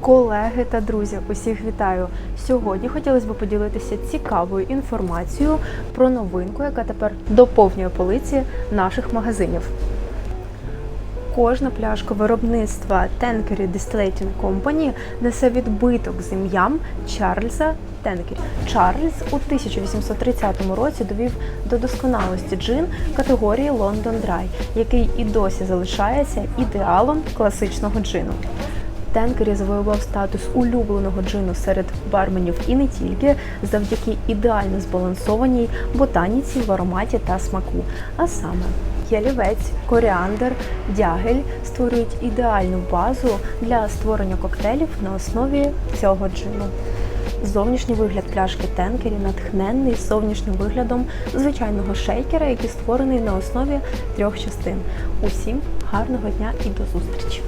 Колеги та друзі, усіх вітаю! Сьогодні хотілося б поділитися цікавою інформацією про новинку, яка тепер доповнює полиці наших магазинів. Кожна пляшка виробництва Tanqueray Distillating Company несе відбиток з ім'ям Чарльза Тенкері. Чарльз у 1830 році довів до досконалості джин категорії London Dry, який і досі залишається ідеалом класичного джину. Тенкері завоював статус улюбленого джину серед барменів і не тільки завдяки ідеально збалансованій ботаніці в ароматі та смаку. А саме ялівець, коріандр, дягель створюють ідеальну базу для створення коктейлів на основі цього джину. Зовнішній вигляд пляшки Тенкері натхненний зовнішнім виглядом звичайного шейкера, який створений на основі трьох частин. Усім гарного дня і до зустрічі!